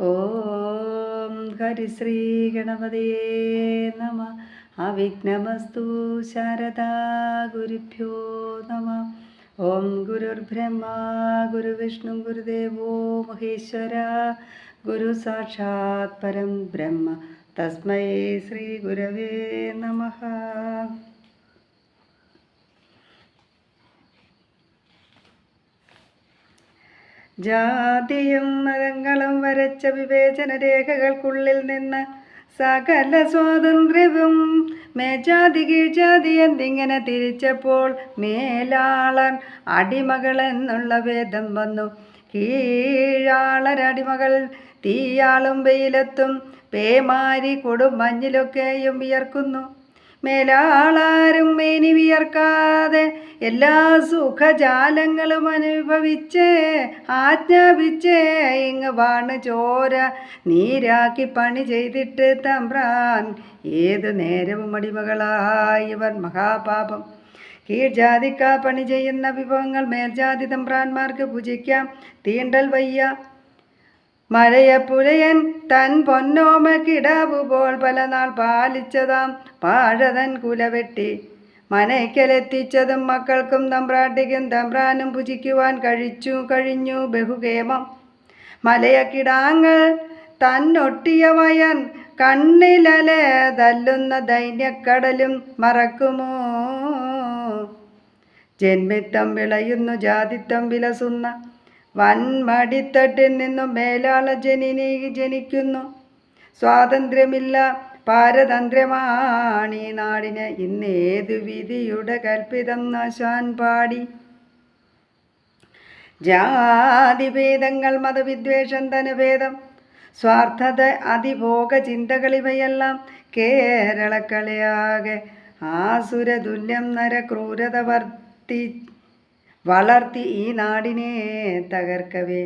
ഓം ഹരിശ്രീ ഗണപതയേ നമ. അവിഘ്നമസ്തു ശാരദാ ഗുരുഭ്യോ നമ. ഓം ഗുരുർബ്രഹ്മ ഗുരുവിഷ്ണു ഗുരുദേവോ മഹേശ്വര. ഗുരു സാക്ഷാത് പരം ബ്രഹ്മ. തസ്മൈ ശ്രീ ഗുരവേ നമഃ. ജാതിയും മതങ്ങളും വരച്ച വിവേചന രേഖകൾക്കുള്ളിൽ നിന്ന് സകല സ്വാതന്ത്ര്യവും മേജാതി കീഴ്ജാതി എന്തിങ്ങനെ തിരിച്ചപ്പോൾ മേലാളൻ അടിമകൾ എന്നുള്ള ഭേദം വന്നു. കീഴാളരടിമകൾ തീയാളും വെയിലത്തും പേമാരി കൊടും മഞ്ഞിലൊക്കെയും വിയർക്കുന്നു. മേലാളാരും മേനി വിയർക്കാതെ എല്ലാ സുഖജാലങ്ങളും അനുഭവിച്ച് ആജ്ഞാപിച്ച് ഇങ്ങ് വാണ് ചോര നീരാക്കി പണി ചെയ്തിട്ട് തമ്പ്രാൻ. ഏത് നേരവും അടിമകളായി ഇവർ മഹാപാപം. കീഴ്ജാതിക്കാ പണി ചെയ്യുന്ന വിഭവങ്ങൾ മേൽജാതി തമ്പ്രാന്മാർക്ക് പൂജിക്കാം. തീണ്ടൽ വയ്യ. മഴയപ്പുലയൻ തൻ പൊന്നോമ കിടാവുപോൾ പല നാൾ പാലിച്ചതാം പാഴതൻ കുലവെട്ടി മനയ്ക്കലെത്തിച്ചതും മക്കൾക്കും തമ്പ്രാട്ടിക്കും തമ്പ്രാനും പുജിക്കുവാൻ കഴിച്ചു കഴിഞ്ഞു ബഹുകേമം. മലയക്കിടാങ്ങൾ തന്നൊട്ടിയ വയൻ കണ്ണിലല തല്ലുന്ന ദൈന്യക്കടലും മറക്കുമോ? ജന്മിത്തം വിളയുന്നു ജാതിത്തം വിലസുന്ന വൻമടിത്തട്ടിൽ നിന്നും മേലാള ജനിനി ജനിക്കുന്നു. സ്വാതന്ത്ര്യമില്ല പാരതന്ത്ര്യമാണ് ഈ നാടിന്. ഇന്നേതു വിധിയുടെ കൽപ്പിതം നശാൻ പാടി? ജാതിഭേദങ്ങൾ മതവിദ്വേഷം ധനഭേദം സ്വാർത്ഥത അതിഭോഗ ചിന്തകളിവയെല്ലാം കേരളക്കളയാകെ ആസുരതുല്യം നരക്രൂരത വർത്തി വളർത്തി ഈ നാടിനെ തകർക്കവേ.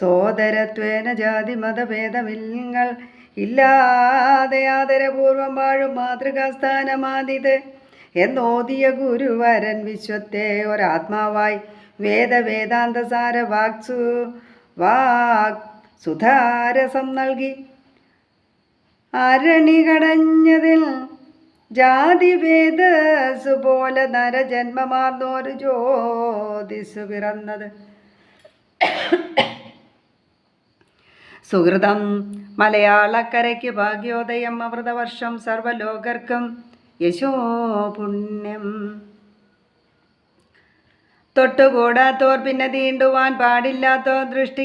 സോദരത്വേന ജാതി മതഭേദമില്ലങ്ങൾ ഇല്ലാതെ ആദരപൂർവം വാഴും മാതൃകാസ്ഥാനമാതിത് എന്നോതിയ ഗുരുവരൻ വിശ്വത്തെ ഒരാത്മാവായി വേദവേദാന്തസാര വാക്സു വാക് സുധാരസം നൽകി. അരണി കടഞ്ഞതിൽ ജാതിവേദസു പോലെ നരജന്മമാർന്നൊരു ജ്യോതിസ് പിറന്നത്. സുഹൃതം മലയാളക്കരയ്ക്ക് ഭാഗ്യോദയം അമൃതവർഷം സർവലോകർക്കും യശോ പുണ്യം. തൊട്ടുകൂടാത്തോർ പിന്നെ തീണ്ടുവാൻ പാടില്ലാത്തോ ദൃഷ്ടി